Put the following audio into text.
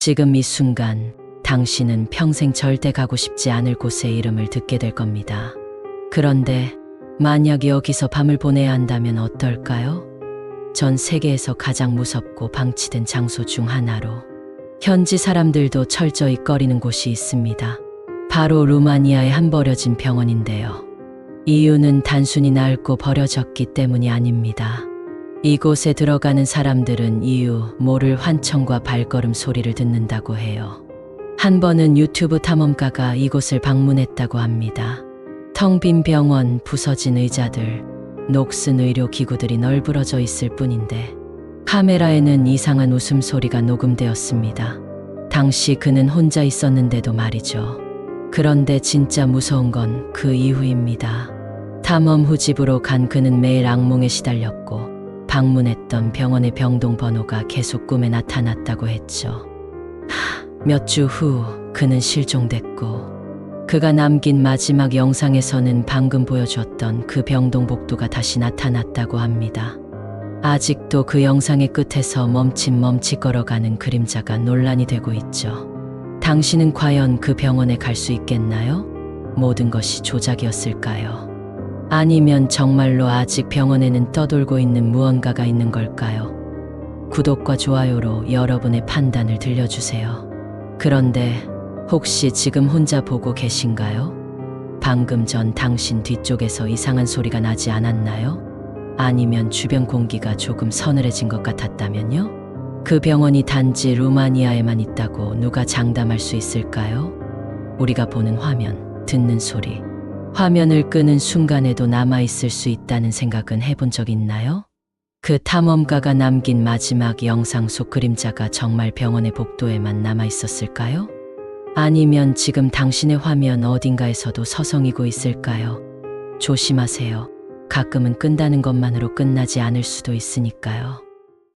지금 이 순간 당신은 평생 절대 가고 싶지 않을 곳의 이름을 듣게 될 겁니다. 그런데 만약 여기서 밤을 보내야 한다면 어떨까요? 전 세계에서 가장 무섭고 방치된 장소 중 하나로 현지 사람들도 철저히 꺼리는 곳이 있습니다. 바로 루마니아의 한 버려진 병원인데요. 이유는 단순히 낡고 버려졌기 때문이 아닙니다. 이곳에 들어가는 사람들은 이유 모를 환청과 발걸음 소리를 듣는다고 해요. 한 번은 유튜브 탐험가가 이곳을 방문했다고 합니다. 텅 빈 병원, 부서진 의자들, 녹슨 의료 기구들이 널브러져 있을 뿐인데 카메라에는 이상한 웃음소리가 녹음되었습니다. 당시 그는 혼자 있었는데도 말이죠. 그런데 진짜 무서운 건 그 이후입니다. 탐험 후 집으로 간 그는 매일 악몽에 시달렸고 방문했던 병원의 병동 번호가 계속 꿈에 나타났다고 했죠. 몇 주 후 그는 실종됐고 그가 남긴 마지막 영상에서는 방금 보여줬던 그 병동 복도가 다시 나타났다고 합니다. 아직도 그 영상의 끝에서 멈칫멈칫 걸어가는 그림자가 논란이 되고 있죠. 당신은 과연 그 병원에 갈 수 있겠나요? 모든 것이 조작이었을까요? 아니면 정말로 아직 병원에는 떠돌고 있는 무언가가 있는 걸까요? 구독과 좋아요로 여러분의 판단을 들려주세요. 그런데 혹시 지금 혼자 보고 계신가요? 방금 전 당신 뒤쪽에서 이상한 소리가 나지 않았나요? 아니면 주변 공기가 조금 서늘해진 것 같았다면요? 그 병원이 단지 루마니아에만 있다고 누가 장담할 수 있을까요? 우리가 보는 화면, 듣는 소리, 화면을 끄는 순간에도 남아있을 수 있다는 생각은 해본 적 있나요? 그 탐험가가 남긴 마지막 영상 속 그림자가 정말 병원의 복도에만 남아있었을까요? 아니면 지금 당신의 화면 어딘가에서도 서성이고 있을까요? 조심하세요. 가끔은 끈다는 것만으로 끝나지 않을 수도 있으니까요.